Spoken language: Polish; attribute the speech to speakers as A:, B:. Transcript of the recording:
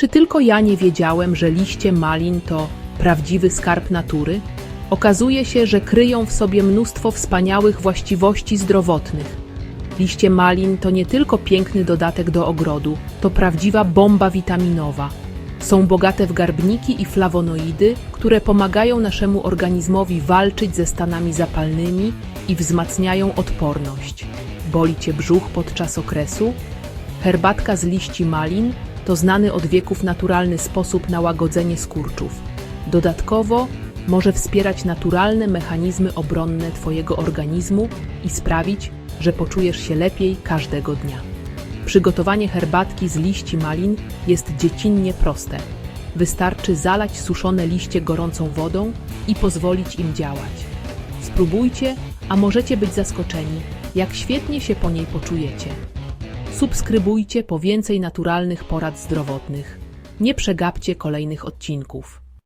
A: Czy tylko ja nie wiedziałem, że liście malin to prawdziwy skarb natury? Okazuje się, że kryją w sobie mnóstwo wspaniałych właściwości zdrowotnych. Liście malin to nie tylko piękny dodatek do ogrodu, to prawdziwa bomba witaminowa. Są bogate w garbniki i flawonoidy, które pomagają naszemu organizmowi walczyć ze stanami zapalnymi i wzmacniają odporność. Boli cię brzuch podczas okresu? Herbatka z liści malin to znany od wieków naturalny sposób na łagodzenie skurczów. Dodatkowo może wspierać naturalne mechanizmy obronne Twojego organizmu i sprawić, że poczujesz się lepiej każdego dnia. Przygotowanie herbatki z liści malin jest dziecinnie proste. Wystarczy zalać suszone liście gorącą wodą i pozwolić im działać. Spróbujcie, a możecie być zaskoczeni, jak świetnie się po niej poczujecie. Subskrybujcie po więcej naturalnych porad zdrowotnych. Nie przegapcie kolejnych odcinków.